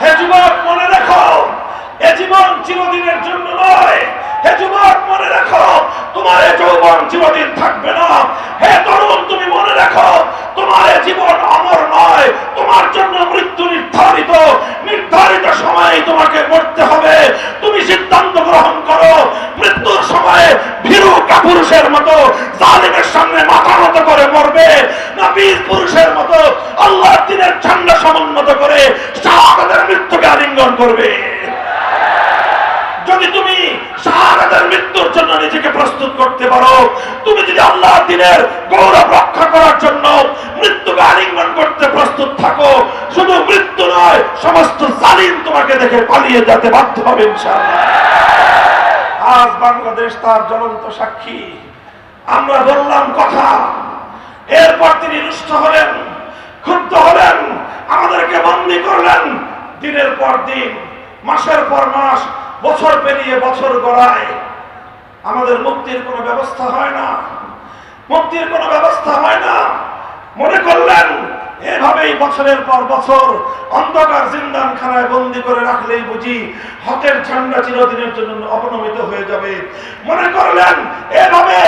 হে যুবক, মনে রাখো, এ জীবন চিরদিনের জন্য নয়। হে যুবক, মনে রাখো, তোমার এ যৌবন চিরদিন থাকবে না। হে তরুণ, তুমি মনে রাখো, তোমার এ জীবন অমর নয়। তোমার জন্য মৃত্যু নির্ধারিত। নির্ধারিত সময়ে তোমাকে মরতে হবে। তুমি সিদ্ধান্ত গ্রহণ করো। মৃত্যুর সময়ে ভীরু কাপুরুষের মতো, জালিমের সামনে মাথা নত করে মরবে। না বীর পুরুষের মতো, আল্লাহর দিনের ঝান্ডা সমুন্নত করে করবে। যদি তুমি শাহাদাতের মৃত্যুর জন্য নিজেকে প্রস্তুত করতে পারো, তুমি যদি আল্লাহ দিনের গৌরব রক্ষা করার জন্য মৃত্যুকে আলিঙ্গন করতে প্রস্তুত থাকো, শুধু মৃত্যু নয়, সমস্ত জালিম তোমাকে দেখে পালিয়ে যেতে বাধ্য হবে আজ বাংলাদেশ তার জ্বলন্ত সাক্ষী। আমরা বললাম কথা। এরপর তিনি রুষ্ট হলেন, ক্ষুব্ধ হলেন, আমাদেরকে দিনের পর দিন, মাসের পর মাস, বছর পেরিয়ে বছর গড়ায়, আমাদের মুক্তির কোনো ব্যবস্থা হয় না। মুক্তির কোনো ব্যবস্থা হয় না। মনে করলেন, এভাবেই বছরের পর বছর অন্ধকার জিন্দানখানায় বন্দি করে রাখলেই বুঝি হকের ঝান্ডা চিরদিনের জন্য অবনমিত হয়ে যাবে। মনে করলেন, এভাবে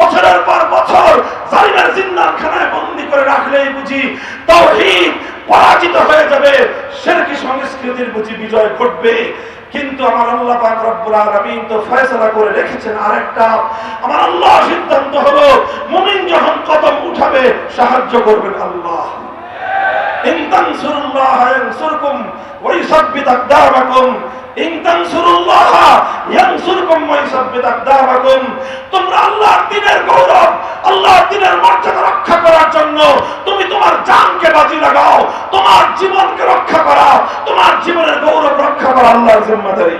বছরের পর বছর জালিমের জিন্দানখানায় বন্দি করে রাখলেই বুঝি তৌহিদ পরাজিত সংস্কৃতির বুঝি বিজয় ঘটবে। কিন্তু আমার আল্লাহ পাক রব্বুল আলামিন তো ফয়সালা করে রেখেছেন আরেকটা। আমার আল্লাহ সিদ্ধান্ত হলো, মুমিন যখন কদম উঠাবে, সাহায্য করবেন আল্লাহ। ইন তানসুরুল্লাহ ইয়ানসুরকুম ওয়া ইউসাব্বিত আকদামাকুম। ইন তানসুরুল্লাহ ইয়ানসুরকুম ওয়া ইউসাব্বিত আকদামাকুম। তোমরা আল্লাহর দ্বীনের গৌরব, আল্লাহর দ্বীনের মর্যাদা রক্ষা করার জন্য তুমি তোমার জানকে বাজি লাগাও, তোমার জীবনকে রক্ষা করা, তোমার জীবনের গৌরব রক্ষা করা আল্লাহর জিম্মাদারি।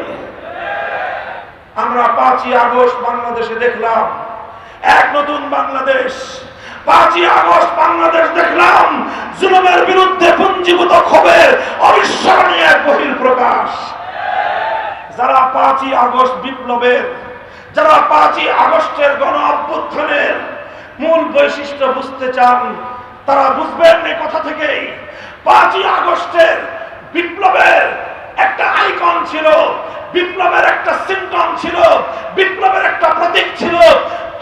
আমরা পাঁচই আগস্ট বাংলাদেশে দেখলাম, এক নতুন বাংলাদেশ। পাঁচই আগস্ট বাংলাদেশ দেখলাম, জুলুমের বিরুদ্ধে পুঞ্জীভূত ক্ষোভের অবিস্মরণীয় এক বহির প্রকাশ যারা পাঁচই আগস্ট বিপ্লবের, যারা পাঁচই আগস্টের গণ অভ্যুত্থানের মূল বৈশিষ্ট্য বুঝতে চান, তারা বুঝবেন এই কথা থেকেই পাঁচই আগস্টের বিপ্লবের একটা আইকন ছিল, বিপ্লবের একটা সিমটম ছিল, বিপ্লবের একটা প্রতীক ছিল।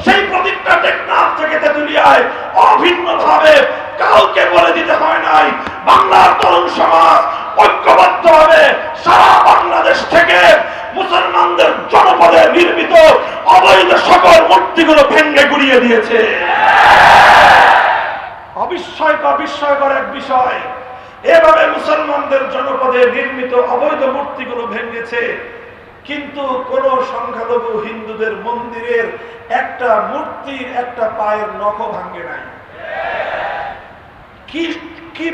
সেই প্রতীকটা টেকনাফ থেকে তেতুলিয়ায় অভিন্ন ভাবে কাউকে বলে দিতে হয় নাই। বাংলার তরুণ সমাজ ঐক্যবদ্ধ হবে। সারা বাংলাদেশ থেকে মুসলমানদের জনপদে নির্মিত অবৈধ সকল মূর্তিগুলো ভেঙ্গে গুড়িয়ে দিয়েছে। অবিস্ময়কর, বিস্ময়কর এক বিষয়। মুসলমানদের জনপদে নির্মিত অবৈধ মূর্তিগুলো ভেঙেছে। কিন্তু কোন সংখ্যালঘু হিন্দুদের মন্দিরের একটা মূর্তির একটা পায়ের নখ ভাঙে নাই। কি কি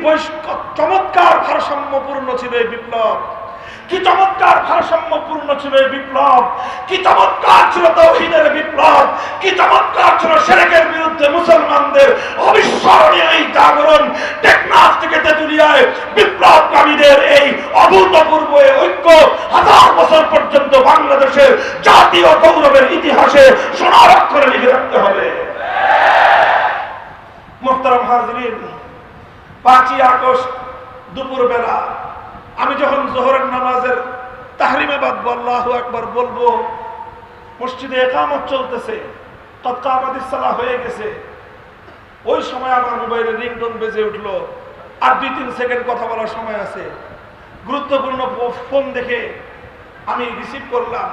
চমৎকার ভারসাম্যপূর্ণ ছিল এই বিপ্লব। কি চমৎকার ভারসাম্যপূর্ণ ছিল এই বিপ্লব? কি চমৎকার ছিল তৌহিদের বিপ্লব? কি চমৎকার ছিল সেরেকের বিরুদ্ধে মুসলমানদের অবিস্মরণীয় এই জাগরণ টেকনাফ থেকে তেতুলিয়ায় বিপ্লবকামীদের এই অভূতপূর্ব ঐক্য হাজার বছর পর্যন্ত বাংলাদেশের জাতীয় গৌরবের ইতিহাসে সোনার অক্ষরে লিখে রাখতে হবে। মোহতারাম হাজরিন, পাঁচই আগস্ট দুপুর বেলা আমি যখন জোহরের নামাজের তাহরিমে বাদ আল্লাহ একবার বলব, মসজিদে একামত চলতেছে তৎকামাদিস সালা হয়ে গেছে। ওই সময় আমার মোবাইলে রিংটোন বেজে উঠল। আর দুই তিন সেকেন্ড কথা বলার সময় আছে। গুরুত্বপূর্ণ ফোন দেখে আমি রিসিভ করলাম।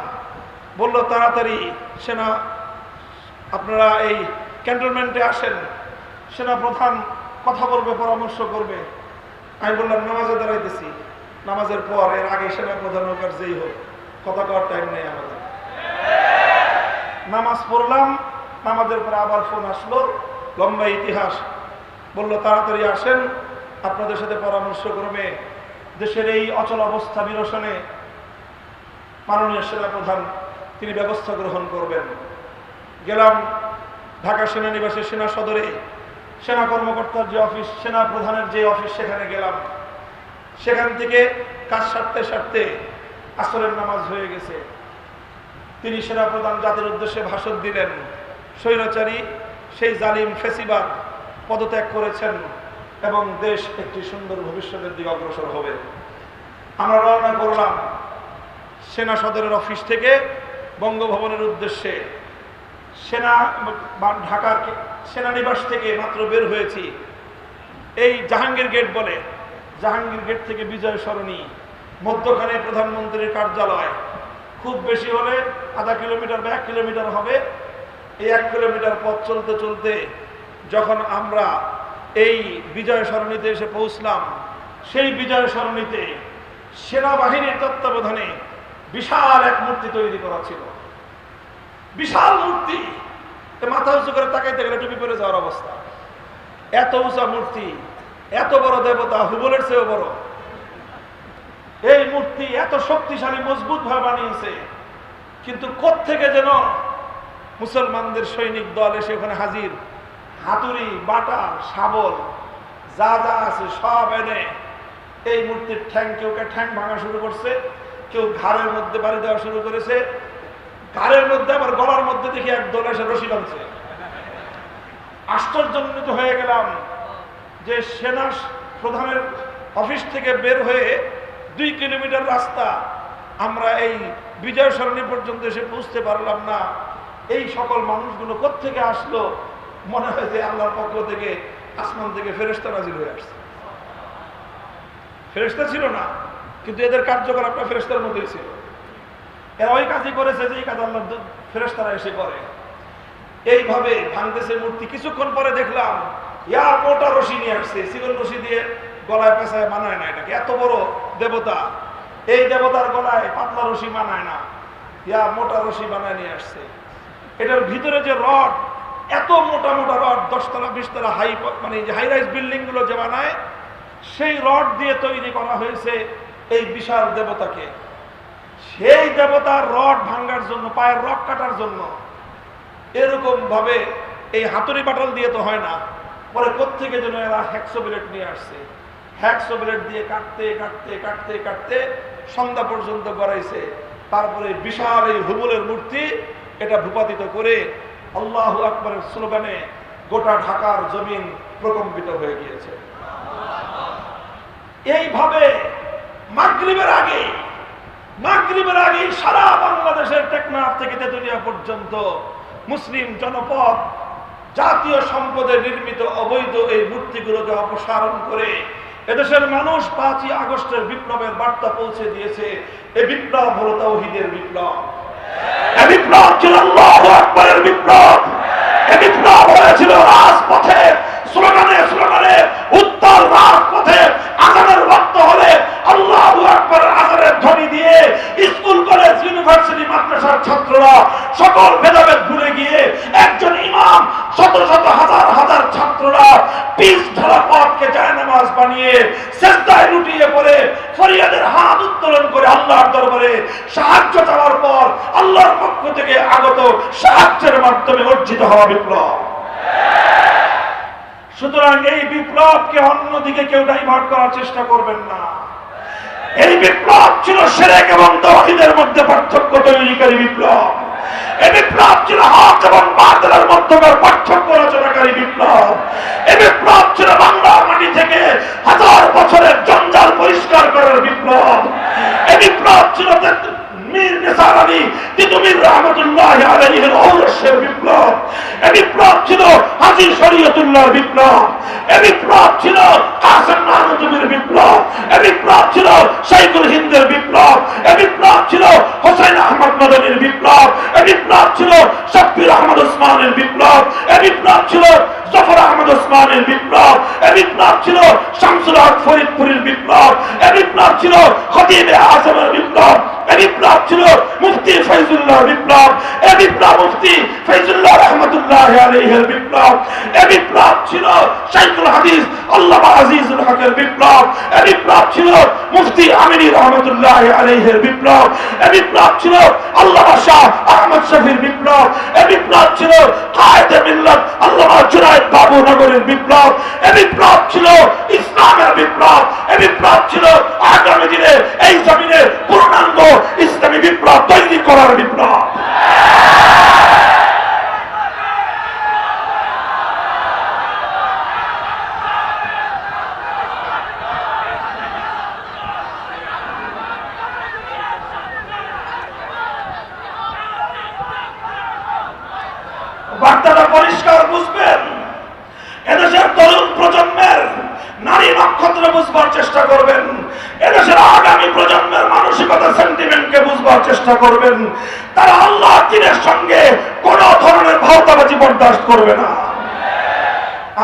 বলল, তাড়াতাড়ি সেনা, আপনারা এই ক্যান্টনমেন্টে আসেন। সেনা প্রধান কথা বলবে, পরামর্শ করবে। আমি বললাম, নামাজে দাঁড়াইতেছি। নামাজের পর, এর আগে সেনা প্রধান হোক যেই হোক, কথা কওয়ার টাইম নেই আমাদের। নামাজ পড়লাম, নামাজের পর আবার ফোন আসলো, লম্বা ইতিহাস। বলল, তাড়াতাড়ি আসেন, আপনাদের সাথে পরামর্শ করবে দেশের এই অচল অবস্থা বিরসনে মাননীয় সেনা প্রধান তিনি ব্যবস্থা গ্রহণ করবেন। গেলাম ঢাকা সেনানিবাসের সেনা সদরে। সেনা কর্মকর্তার যে অফিস, সেনা প্রধানের যে অফিস, সেখানে গেলাম। সেখান থেকে কাজ সারতে সারতে আসরের নামাজ হয়ে গেছে। তিনি সেনা প্রধান জাতির উদ্দেশ্যে ভাষণ দিলেন, স্বৈরাচারী, সেই জালিম ফেসিবাদ পদত্যাগ করেছেন এবং দেশ একটি সুন্দর ভবিষ্যতের দিকে অগ্রসর হবে। আমরা রওনা করলাম সেনা সদরের অফিস থেকে বঙ্গভবনের উদ্দেশ্যে। সেনা ঢাকার সেনানিবাস থেকে মাত্র বের হয়েছি। এই জাহাঙ্গীর গেট বলে জাহাঙ্গীর গেট থেকে বিজয় সরণি, মধ্যখানে প্রধানমন্ত্রীর কার্যালয়। খুব বেশি হলে আধা কিলোমিটার বা এক কিলোমিটার হবে। এই এক কিলোমিটার পথ চলতে চলতে যখন আমরা এই বিজয় সরণিতে এসে পৌঁছলাম, সেই বিজয় সরণিতে সেনাবাহিনীর তত্ত্বাবধানে বিশাল এক মূর্তি তৈরি করা ছিল। বিশাল মূর্তি! মাথা উঁচু করে তাকাইতে গেলে টুপি পরে যাওয়ার অবস্থা। এত উঁচা মূর্তি এত বড় দেবতা হুবলের চেয়েও বড়। এই মূর্তি এত শক্তিশালী মজবুত ভাবে বানিয়েছে। কিন্তু থেকে যেন মুসলমানদের সৈনিক দল এসে ওখানে হাজির? হাতুড়ি, বাটা, শাবল, যা যা আছে সব এনে এই মূর্তির ঠ্যাং, কেউ কে ঠ্যাং ভাঙা শুরু করছে, কেউ ঘাড়ের মধ্যে বাড়ি দেওয়া শুরু করেছে। ঘাড়ের মধ্যে আবার গলার মধ্যে দেখি এক দল এসে রশি বাঁধছে। আশ্চর্যান্বিত হয়ে গেলাম। যে সেনা প্রধানের অফিস থেকে বের হয়ে দুই কিলোমিটার রাস্তা আমরা এই বিজয় সরণী পর্যন্ত এসে পৌঁছতে পারলাম না। এই সকল মানুষগুলো কোত্থেকে আসলো? মনে হয় যে আল্লাহর পক্ষ থেকে আসমান থেকে ফেরেস্তা নাজির হয়ে আসছে। ফেরেস্তা ছিল না, কিন্তু এদের কার্যকলাপটা ফেরেস্তার মধ্যেই ছিল। এরা ওই কাজই করেছে যে এই কাজ আল্লাহ ফেরেস্তারা এসে করে। এইভাবে ভাঙতেছে মূর্তি। কিছুক্ষণ পরে দেখলাম ইয়া মোটা রশি নিয়ে আসছে সিগল রশি দিয়ে গলায় পেঁচায় মানায় না এটাকে। এত বড় দেবতা, এই দেবতার গলায় পাতলা রশি মানায় না। ইয়া মোটা রশি বানায় নিয়ে আসছে। এটার ভিতরে যে রড, এত মোটা মোটা রড, দশতলা, বিশতলা, হাই মানে যে হাই রাইজ বিল্ডিংগুলো যে বানায়, সেই রড দিয়ে তৈরি করা হয়েছে এই বিশাল দেবতাকে। সেই দেবতার রড ভাঙ্গার জন্য, পায়ের রক কাটার জন্য এরকম ভাবে এই হাতুড়ি বাটাল দিয়ে তো হয় না। পরে কোথেকে যেন এরা হ্যাকসো বিলেট নিয়ে আসছে। হ্যাকসো বিলেট দিয়ে কাটতে কাটতে কাটতে কাটতে সন্ধ্যা পর্যন্ত গড়াইছে। তারপরে বিশাল এই হুবুলের মূর্তি এটা ভূপাতিত করে আল্লাহ আকবরের স্লোগানে গোটা ঢাকার জমিন প্রকম্পিত হয়ে গিয়েছে। এইভাবে মাগরিবের আগে মাগরিবের আগে সারা বাংলাদেশের টেকনাফ থেকে তেতুলিয়া পর্যন্ত মুসলিম জনপদ জাতীয় সম্পদে নির্মিত অবৈধ এই মূর্তিগুলোকে অপসারণ করে এদেশের মানুষ পাঁচই আগস্টের বিপ্লবের বার্তা পৌঁছে দিয়েছে। এ বিপ্লব হল তৌহিদের বিপ্লব। বিপ্লব ছিল হয়েছিল রাজপথে, স্লোগানে স্লোগানে উত্তর রাজপথে অর্জিত হওয়া বিপ্লব। সুতরাং এই বিপ্লবকে অন্যদিকে কেউ ডাইভার্ট করার চেষ্টা করবেন না। এই বিপ্লব ছিল সেরেক এবং তহিদের মধ্যে পার্থক্য তৈরিকারী বিপ্লব। এই বিপ্লব ছিল হক এবং বাতিলের মধ্যকার পার্থক্য রচনাকারী বিপ্লব। এই বিপ্লব ছিল বাংলার মাটি থেকে হাজার বছরের জঞ্জাল পরিষ্কার করার বিপ্লব। এই বিপ্লব ছিল মীর নিসার আলী তিতুমির রহমতুল্লাহ আলাইহির ঔরসের বিপ্লব। এই বিপ্লব ছিল হাজী শরীয়তুল্লাহর বিপ্লব। এই বিপ্লব ছিল কাসেম মাহমুদুমের বিপ্লব। এই বিপ্লব ছিল শাইখুল হিন্দের বিপ্লব। এই বিপ্লব ছিল হোসেন আহমদ মদনীর বিপ্লব। এই বিপ্লব ছিল শব্বির আহমদ ওসমানের বিপ্লব। এই বিপ্লব ছিল জফর আহমদ ওসমানের বিপ্লব। এই বিপ্লব ছিল শামসুল হক ফরিদপুরের বিপ্লব। এই বিপ্লব ছিল খতিব আজমের বিপ্লব। ছিল মুফতি ফৈজুল্লাহ বিপ্লব। বিপ্লব মুফতি ছিল বাবু নগরের বিপ্লব। এই বিপ্লব ছিল ইসলামের বিপ্লব। এই বিপ্লব ছিল আগামী দিনে এই জমিনে পূর্ণাঙ্গ ইসলামী বিপ্লব তৈরি করার বিপ্লব। বার্তাটা পরিষ্কার বুঝবে? নারী বুঝবার চেষ্টা করবেন। এদেশের আগামী প্রজন্মের মানসিকতা, সেন্টিমেন্টকে বুঝবার চেষ্টা করবেন। তারা আল্লাহ দিনের সঙ্গে কোন ধরনের ভাওতাবাজি বরদাস্ত করবে না।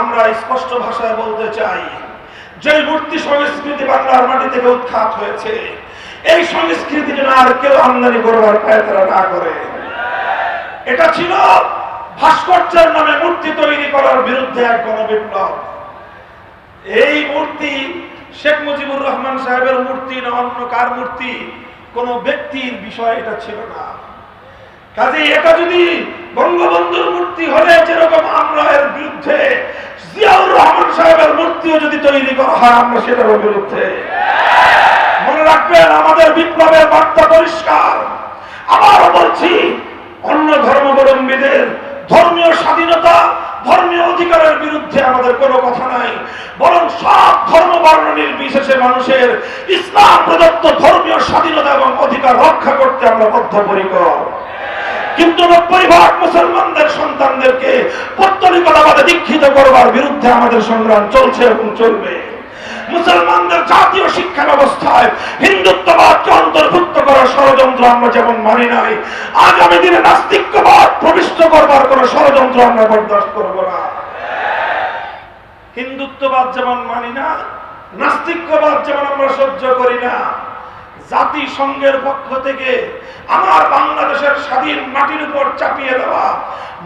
আমরা স্পষ্ট ভাষায় বলতে চাই যে মূর্তি সংস্কৃতি বাংলার মাটি থেকে উৎখাত হয়েছে, এই সংস্কৃতি যেন আর কেউ আমদানি করবার পায় তারা না করে। এটা ছিল ভাস্কর্যের নামে মূর্তি তৈরি করার বিরুদ্ধে এক গণবিপ্লব। এই মূর্তি শেখ মুজিবুর রহমান সাহেবের মূর্তি না অন্য কার মূর্তি? কোন ব্যক্তির বিষয় এটা ছিল না। কাজে এটা যদি বঙ্গবন্ধুর মূর্তি হলে, যেরকম আমরা এর বিরুদ্ধে জিয়াউর রহমান সাহেবের মূর্তিও যদি তৈরি করা হয়, আমরা বিরুদ্ধে। মনে রাখবেন, আমাদের বিপ্লবের বার্তা পরিষ্কার। আবারও বলছি, অন্য ধর্মাবলম্বীদের ধর্মীয় স্বাধীনতা ধর্মীয় অধিকারের বিরুদ্ধে আমাদের কোনো কথা নাই। বরং সব ধর্ম বর্ণ নির্বিশেষে মানুষের ইসলাম প্রদত্ত ধর্মীয় স্বাধীনতা এবং অধিকার রক্ষা করতে আমরা বদ্ধপরিকর। কিন্তু নব্বই ভাগ মুসলমানদের সন্তানদেরকে পত্তলিকতাবাদে দীক্ষিত করবার বিরুদ্ধে আমাদের সংগ্রাম চলছে এবং চলবে। মুসলমানদের জাতীয় শিক্ষা ব্যবস্থায় হিন্দুত্ববাদকে অন্তর্ভুক্ত করার ষড়যন্ত্র আমরা যেমন মানি নাই, আগামী দিনে নাস্তিক্যবাদ প্রবিষ্ট করবার কোন ষড়যন্ত্র আমরা বরদাস্ত করব না। হিন্দুত্ববাদ যেমন মানি না, নাস্তিক্যবাদ যেমন আমরা সহ্য করি না জাতিসংঘের পক্ষ থেকে আমার বাংলাদেশের স্বাধীন মাটির উপর চাপিয়ে দেওয়া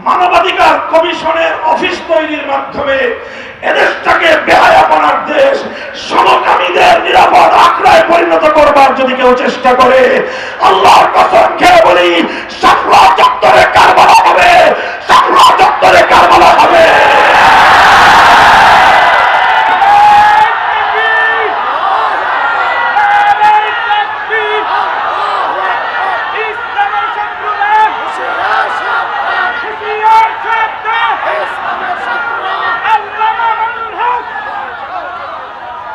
মানবাধিকার কমিশনের অফিস তৈরির মাধ্যমে এদেশটাকে বেহায়াপনার দেশ, সমকামীদের নিরাপদ আখড়ায় পরিণত করবার যদি কেউ চেষ্টা করে, আল্লাহর কথা খেয়ে বলি সাফরা চত্বরে কারবালা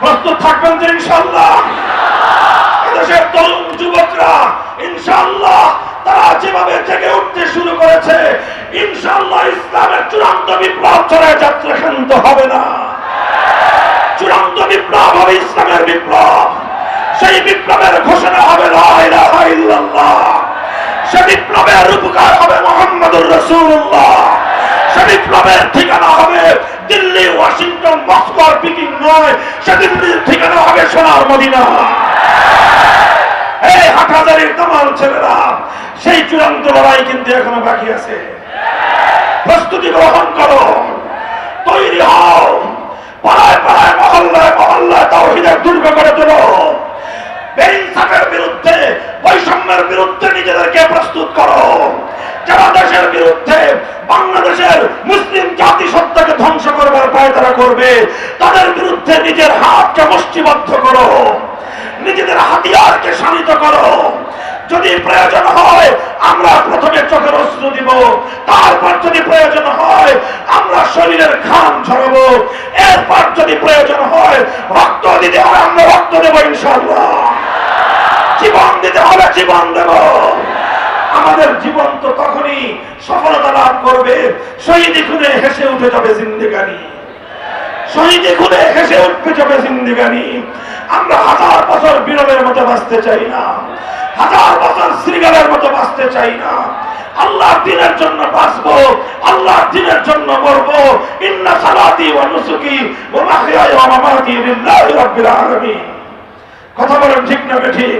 প্রস্তুত থাকবেন তো ইনশাল্লাহ দেশের তরুণ যুবকরা ইনশাল্লাহ তারা যেভাবে জেগে উঠতে শুরু করেছে ইনশাল্লাহ ইসলামের চূড়ান্ত বিপ্লব চলে যাত্রা শান্ত হবে না। চূড়ান্ত বিপ্লব হবে ইসলামের বিপ্লব। সেই বিপ্লবের ঘোষণা হবে সে বিপ্লবের রূপকার হবে মোহাম্মদুর রসুল্লাহ সে বিপ্লবের ঠিকানা হবে দিল্লি, ওয়াশিংটন মস্কো আর পিকিং নয় সে দিল্লির ঠিকানা হবে সোনার মদিনা। এই হাটহাজারির তমাল ছেলেরা, সেই চূড়ান্ত লড়াই কিন্তু এখনও বাকি আছে। প্রস্তুতি গ্রহণ করো। তৈরি হও। পাড়ায় পাড়ায়, মহল্লায় মহল্লায় তাওহীদের দুর্গ করে তোলো। বেইনসাফের বিরুদ্ধে, বৈষম্যের বিরুদ্ধে নিজেদেরকে প্রস্তুত করো। যারা দেশের বিরুদ্ধে বাংলাদেশের মুসলিম জাতিসত্তাকে ধ্বংস করবার পায়তারা করবে। তাদের বিরুদ্ধে নিজের হাতকে মুষ্টিবদ্ধ করো। নিজেদের হাতিয়ারকে শানিত করো। যদি প্রয়োজন হয়, আমরা প্রথমে চোখের অস্ত্র দিব। তারপর যদি প্রয়োজন হয়, আমরা শরীরের ঘাম ঝরাবো। এরপর যদি প্রয়োজন হয়, রক্ত দিতে হয়, আমরা রক্ত দেবো ইনশাল্লাহ জীবন দিতে হবে, জীবন দেব। আমাদের জীবন তো তখনই সফলতা লাভ করবে। শহীদি খুনে হেসে উঠে যাবে জিন্দিগানি। শহীদি খুনে হেসে উঠবে যাবে জিন্দিগানি। আমরা হাজার বছর বিরলের মতো বাঁচতে চাই না। হাজার বছর শ্রীগালের মতো বাঁচতে চাই না। আল্লাহ দিনের জন্য বাঁচবো আল্লাহ দিনের জন্য মরবো। ইন্না সালাতি ওয়া নুসুকি ওয়া মাহইয়ায়া ওয়া মামাতি লিল্লাহি রাব্বিল আলামিন। কথা বলেন ঠিক না ঠিক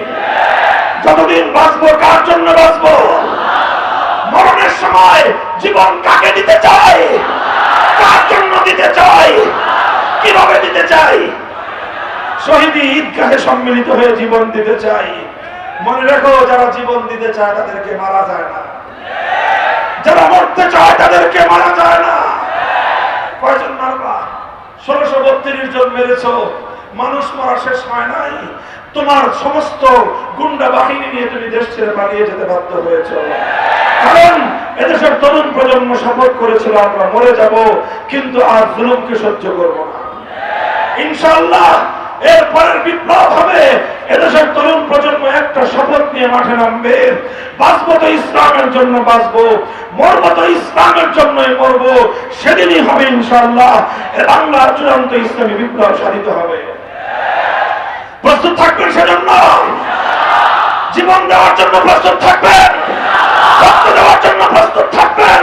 যতদিন বাঁচবো, কার জন্য বাঁচবো? মরণের সময় জীবন কাকে দিতে চাই কার জন্য দিতে চাই কীভাবে দিতে চাই শহীদি ঈদগাহে সম্মিলিত হয়ে জীবন দিতে চাই মনে রেখো, যারা জীবন দিতে চায়, তাদেরকে মারা যায় না। যারা মরতে চায়, তাদেরকে মারা যায় না। কয়জন মারবা? ষোলোশো বত্রিশ জন মেরেছ। মানুষ মারা শেষ হয় নাই। তোমার সমস্ত গুন্ডা বাহিনী নিয়ে তুমি দেশ ছেড়ে পালিয়ে যেতে বাধ্য হয়েছ। কারণ এদেশের তরুণ প্রজন্ম শপথ করেছিল, আমরা মরে যাব, কিন্তু আর জুলুমকে সহ্য করব না। ইনশাল্লাহ এর পরের বিপ্লব হবে। এদেশের তরুণ প্রজন্ম একটা শপথ নিয়ে মাঠে নামবে। বাঁচবো তো ইসলামের জন্য বাঁচবো। মরবো তো ইসলামের জন্যই মরবো। সেদিনই হবে ইনশাল্লাহ বাংলার চূড়ান্ত ইসলামী বিপ্লব সাধিত হবে। প্রস্তুত থাকবেন সেজন্য। জীবন দেওয়ার জন্য প্রস্তুত থাকবেন। রক্ত দেওয়ার জন্য প্রস্তুত থাকবেন।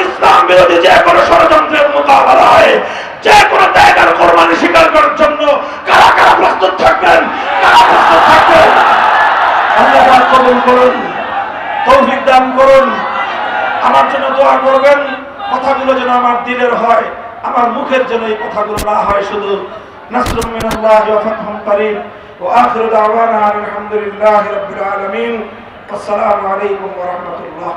ইসলাম বিরোধী যে কোনো ষড়যন্ত্রের মোকাবেলায়, যে কোনো ত্যাগের কোরবানি স্বীকার করার জন্য কারা কারা প্রস্তুত থাকবেন? কারা প্রস্তুত থাকবেন? কবুল করুন, তৌফিক দান করুন। আমার জন্য দোয়া করবেন, কথাগুলো যেন আমার দিলের হয়, আমার মুখের যেন এই কথাগুলো না হয়, শুধু নাসরুম মিনাল্লাহি ওয়া ফাতহুম করিম ওয়া আখিরু দাওয়ানা আলহামদুলিল্লাহি রাব্বিল আলামিন আসসালামু আলাইকুম ওয়া রাহমাতুল্লাহ